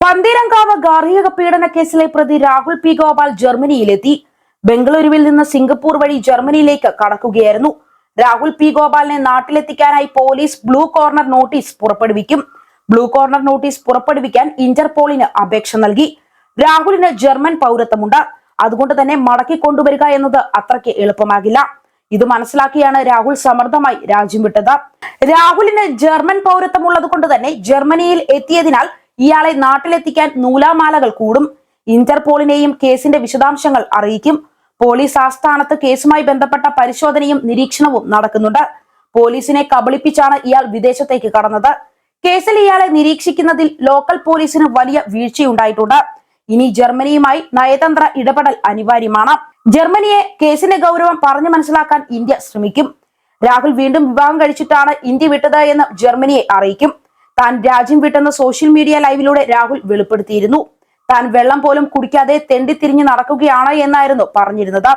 പന്തീരങ്കാവ് ഗാർഹിക പീഡന കേസിലെ പ്രതി രാഹുൽ പി ഗോപാൽ ജർമ്മനിയിലെത്തി. ബംഗളൂരുവിൽ നിന്ന് സിംഗപ്പൂർ വഴി ജർമ്മനിയിലേക്ക് കടക്കുകയായിരുന്നു. രാഹുൽ പി ഗോപാലിനെ നാട്ടിലെത്തിക്കാനായി പോലീസ് ബ്ലൂ കോർണർ നോട്ടീസ് പുറപ്പെടുവിക്കും. ബ്ലൂ കോർണർ നോട്ടീസ് പുറപ്പെടുവിക്കാൻ ഇന്റർപോളിന് അപേക്ഷ നൽകി. രാഹുലിന് ജർമ്മൻ പൗരത്വമുണ്ട്. അതുകൊണ്ട് തന്നെ മടക്കി കൊണ്ടുവരിക എന്നത് അത്രയ്ക്ക് എളുപ്പമാകില്ല. ഇത് മനസ്സിലാക്കിയാണ് രാഹുൽ സമർത്ഥമായി രാജ്യം വിട്ടത്. രാഹുലിന് ജർമ്മൻ പൗരത്വമുള്ളത് കൊണ്ട് തന്നെ ജർമ്മനിയിൽ എത്തിയതിനാൽ ഇയാളെ നാട്ടിലെത്തിക്കാൻ നൂലാമാലകൾ കൂടും. ഇന്റർപോളിനെയും കേസിന്റെ വിശദാംശങ്ങൾ അറിയിക്കും. പോലീസ് ആസ്ഥാനത്ത് കേസുമായി ബന്ധപ്പെട്ട പരിശോധനയും നിരീക്ഷണവും നടക്കുന്നുണ്ട്. പോലീസിനെ കബളിപ്പിച്ചാണ് ഇയാൾ വിദേശത്തേക്ക് കടന്നത്. കേസിൽ ഇയാളെ നിരീക്ഷിക്കുന്നതിൽ ലോക്കൽ പോലീസിന് വലിയ വീഴ്ചയുണ്ടായിട്ടുണ്ട്. ഇനി ജർമ്മനിയുമായി നയതന്ത്ര ഇടപെടൽ അനിവാര്യമാണ്. ജർമ്മനിയെ കേസിന്റെ ഗൗരവം പറഞ്ഞു മനസ്സിലാക്കാൻ ഇന്ത്യ ശ്രമിക്കും. രാഹുൽ വീണ്ടും വിവാഹം കഴിച്ചിട്ടാണ് ഇന്ത്യ വിട്ടത് എന്ന് ജർമ്മനിയെ അറിയിക്കും. താൻ രാജ്യം വിട്ടെന്ന സോഷ്യൽ മീഡിയ ലൈവിലൂടെ രാഹുൽ വെളിപ്പെടുത്തിയിരുന്നു. താൻ വെള്ളം പോലും കുടിക്കാതെ തെണ്ടിത്തിരിഞ്ഞ് നടക്കുകയാണ് എന്നായിരുന്നു പറഞ്ഞിരുന്നത്.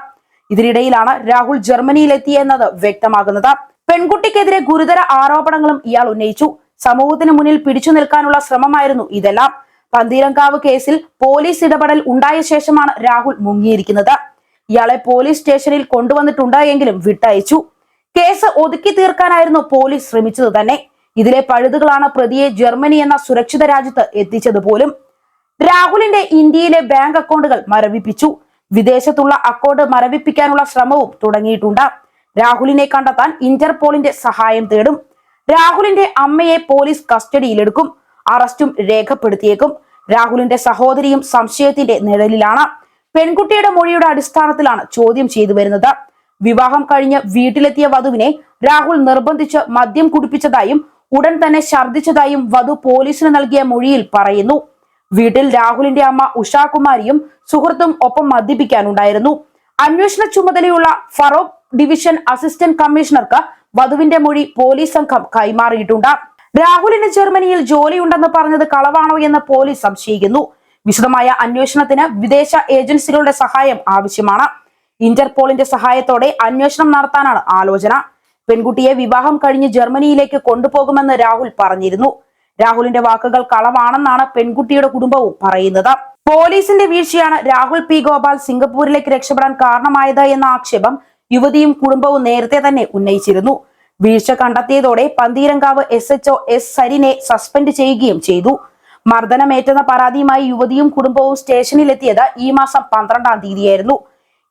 ഇതിനിടയിലാണ് രാഹുൽ ജർമ്മനിയിലെത്തിയെന്നത് വ്യക്തമാകുന്നത്. പെൺകുട്ടിക്കെതിരെ ഗുരുതര ആരോപണങ്ങളും ഇയാൾ ഉന്നയിച്ചു. സമൂഹത്തിന് മുന്നിൽ പിടിച്ചു നിൽക്കാനുള്ള ശ്രമമായിരുന്നു ഇതെല്ലാം. പന്തീരങ്കാവ് കേസിൽ പോലീസ് ഇടപെടൽ ഉണ്ടായ ശേഷമാണ് രാഹുൽ മുങ്ങിയിരിക്കുന്നത്. ഇയാളെ പോലീസ് സ്റ്റേഷനിൽ കൊണ്ടുവന്നിട്ടുണ്ട് എങ്കിലും വിട്ടയച്ചു. കേസ് ഒതുക്കി തീർക്കാനായിരുന്നു പോലീസ് ശ്രമിച്ചത് തന്നെ. ഇതിലെ പഴുതുകളാണ് പ്രതിയെ ജർമ്മനി എന്ന സുരക്ഷിത രാജ്യത്ത് എത്തിച്ചത് പോലും. രാഹുലിന്റെ ഇന്ത്യയിലെ ബാങ്ക് അക്കൗണ്ടുകൾ മരവിപ്പിച്ചു. വിദേശത്തുള്ള അക്കൗണ്ട് മരവിപ്പിക്കാനുള്ള ശ്രമവും തുടങ്ങിയിട്ടുണ്ട്. രാഹുലിനെ കണ്ടെത്താൻ ഇന്റർപോളിന്റെ സഹായം തേടും. രാഹുലിന്റെ അമ്മയെ പോലീസ് കസ്റ്റഡിയിലെടുക്കും. അറസ്റ്റും രേഖപ്പെടുത്തിയേക്കും. രാഹുലിന്റെ സഹോദരിയും സംശയത്തിന്റെ നിഴലിലാണ്. പെൺകുട്ടിയുടെ മൊഴിയുടെ അടിസ്ഥാനത്തിലാണ് ചോദ്യം ചെയ്തു വരുന്നത്. വിവാഹം കഴിഞ്ഞ് വീട്ടിലെത്തിയ വധുവിനെ രാഹുൽ നിർബന്ധിച്ച് മദ്യം കുടിപ്പിച്ചതായും ഉടൻ തന്നെ ഛർദ്ദിച്ചതായും വധു പോലീസിന് നൽകിയ മൊഴിയിൽ പറയുന്നു. വീട്ടിൽ രാഹുലിന്റെ അമ്മ ഉഷാകുമാരിയും സുഹൃത്തും ഒപ്പം മദ്യപിക്കാനുണ്ടായിരുന്നു. അന്വേഷണ ചുമതലയുള്ള ഫറോക്ക് ഡിവിഷൻ അസിസ്റ്റന്റ് കമ്മീഷണർക്ക് വധുവിന്റെ മൊഴി പോലീസ് സംഘം കൈമാറിയിട്ടുണ്ട്. രാഹുലിന് ജർമ്മനിയിൽ ജോലിയുണ്ടെന്ന് പറഞ്ഞത് കളവാണോ എന്ന് പോലീസ് സംശയിക്കുന്നു. വിശദമായ അന്വേഷണത്തിന് വിദേശ ഏജൻസികളുടെ സഹായം ആവശ്യമാണ്. ഇന്റർപോളിന്റെ സഹായത്തോടെ അന്വേഷണം നടത്താനാണ് ആലോചന. പെൺകുട്ടിയെ വിവാഹം കഴിഞ്ഞ് ജർമ്മനിയിലേക്ക് കൊണ്ടുപോകുമെന്ന് രാഹുൽ പറഞ്ഞിരുന്നു. രാഹുലിന്റെ വാക്കുകൾ കളവാണെന്നാണ് പെൺകുട്ടിയുടെ കുടുംബവും പറയുന്നത്. പോലീസിന്റെ വീഴ്ചയാണ് രാഹുൽ പി. ഗോപാൽ സിംഗപ്പൂരിലേക്ക് രക്ഷപ്പെടാൻ കാരണമായത് എന്ന ആക്ഷേപം യുവതിയും കുടുംബവും നേരത്തെ തന്നെ ഉന്നയിച്ചിരുന്നു. വീഴ്ച കണ്ടെത്തിയതോടെ പന്തീരങ്കാവ് എസ് എച്ച് എസ് സരിനെ സസ്പെൻഡ് ചെയ്യുകയും ചെയ്തു. മർദ്ദനമേറ്റെന്ന പരാതിയുമായി യുവതിയും കുടുംബവും സ്റ്റേഷനിലെത്തിയത് ഈ മാസം പന്ത്രണ്ടാം തീയതിയായിരുന്നു.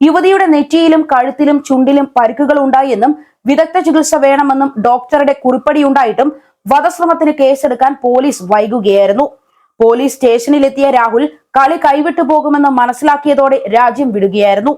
യുവതിയുടെ നെറ്റിയിലും കഴുത്തിലും ചുണ്ടിലും പരിക്കുകൾ ഉണ്ടായെന്നും വിദഗ്ധ ചികിത്സ വേണമെന്നും ഡോക്ടറുടെ കുറിപ്പടിയുണ്ടായിട്ടും വധശ്രമത്തിന് കേസെടുക്കാൻ പോലീസ് വൈകുകയായിരുന്നു. പോലീസ് സ്റ്റേഷനിലെത്തിയ രാഹുൽ കളി കൈവിട്ടു പോകുമെന്ന് മനസ്സിലാക്കിയതോടെ രാജ്യം വിടുകയായിരുന്നു.